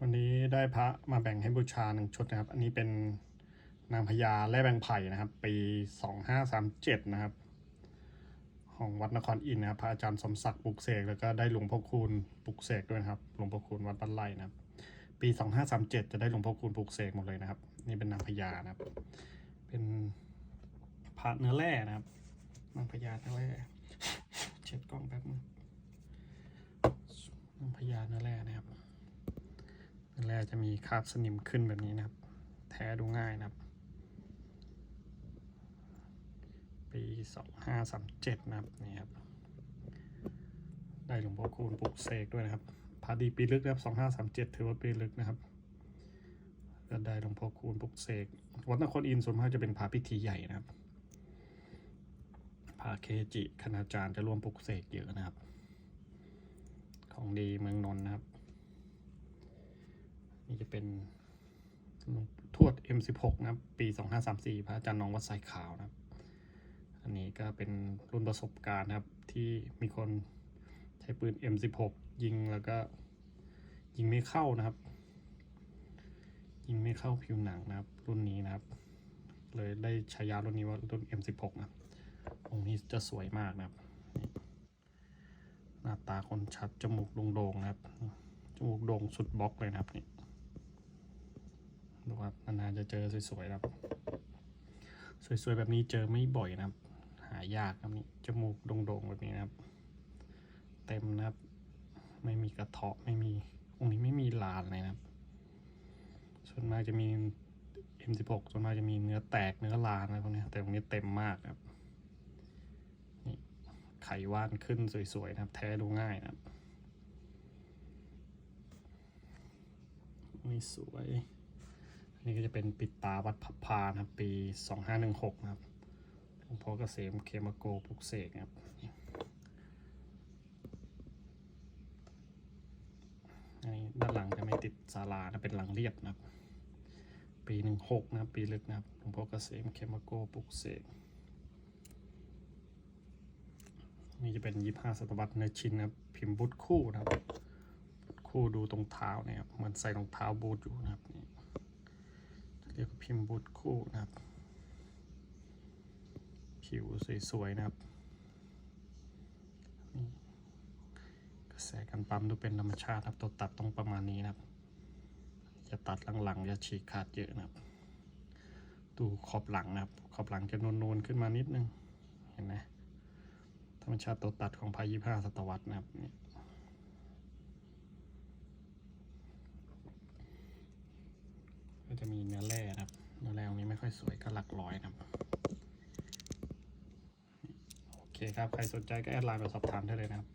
วันนี้ได้พระมาแบ่งให้บูชาหนึ่งชุดนะครับ อันนี้เป็นนางพญาและแบงไผ่นะครับ ปีสองห้าสามเจ็ดนะครับ ของวัดนครอินนะครับ พระอาจารย์สมศักดิ์ปลุกเสกแล้วก็ได้หลวงพ่อคูณปลุกเสกด้วยนะครับ หลวงพ่อคูณวัดบ้านไร่นะครับ ปีสองห้าสามเจ็ดจะได้หลวงพ่อคูณปลุกเสกหมดเลยนะครับ นี่เป็นนางพญานะครับ เป็นพระเนื้อแร่นะครับ นางพญาเนื้อแร่เช็ดกล้องแป๊บนึงนางพญาเนื้อแร่นะครับ แร่จะมีคราบสนิมขึ้นแบบนี้นะครับ แท้ดูง่ายนะครับ ปีสองห้าสามเจ็ดนะครับนี่ครับ ได้หลวงพ่อคูณปลุกเสกด้วยนะครับพาดีปีลึกนะครับสองห้าสามเจ็ดถือว่าปีลึกนะครับก็ได้หลวงพ่อคูณปลุกเสกวัดนครอินทร์ส่วนมากจะเป็นพาพิธีใหญ่นะครับพาเคจิคณาจารย์จะร่วมปลุกเสกเยอะนะครับ ของดีเมืองนนท์นะครับ นี่จะเป็นหลวงทวด M16 นะครับ ปี 2534 พระอาจารย์น้องวัดสายขาวนะครับ อันนี้ก็เป็นรุ่นประสบการณ์นะครับ ที่มีคนใช้ปืน M16 ยิงแล้วก็ยิงไม่เข้านะครับ ยิงไม่เข้าผิวหนังนะครับ รุ่นนี้นะครับ เลยได้ฉายารุ่นนี้ว่ารุ่น M16 นะครับองค์นี้จะสวยมากนะครับ หน้าตาคนชัดจมูกโด่งๆนะครับ จมูกโด่งสุดบล็อกเลยนะครับนี่ ดูครับนานๆจะเจอสวยๆนะครับ สวยๆแบบนี้เจอไม่บ่อยนะครับ หายากครับนี่จมูกโด่งๆแบบนี้นะครับ เต็มนะครับ ไม่มีกระเทาะไม่มีองค์นี้ไม่มีลานเลยนะครับ ส่วนมากจะมี M16 ส่วนมากจะมีเนื้อแตกเนื้อลานอะไรพวกนี้แต่ตรงนี้เต็มมากครับนี่ไขว่านขึ้นสวยๆนะครับ แท้ดูง่ายนะครับนี่สวย นนี้ก็จะเป็นปิดตาวัดพับพานะครับ ปี 2516 นะครับหลวงพ่อเกษมเคมาโกปลุกเสกครับอันนี้ด้านหลังจะไม่ติดศาลานะเป็นหลังเรียบนะครับ ปี 16 นะครับ ปีลึกนะครับหลวงพ่อเกษมเคมาโกปลุกเสกนี่จะเป็น25ศตวรรษเนชินนะพิมพ์บุตรคู่นะครับ คู่ดูตรงเท้าเนี่ยครับเหมือนใส่รองเท้าบูทอยู่นะครับนี่ เรียกว่าพิมพ์บูทคู่นะครับ ผิวสวยๆนะครับนี่กระแสการปั๊มดูเป็นธรรมชาติครับตัวตัดต้องประมาณนี้นะครับ จะตัดหลังๆจะฉีกขาดเยอะนะครับ ดูขอบหลังนะครับ ขอบหลังจะนูนๆขึ้นมานิดนึงเห็นไหมธรรมชาติตัวตัดของพายี่ห้าศตวรรษนะครับนี่ก็จะมีเนื้อแร่ ค่อยสวยก็หลักร้อยนะครับโอเคครับ ใครสนใจก็แอดไลน์มาสอบถามได้เลยนะครับ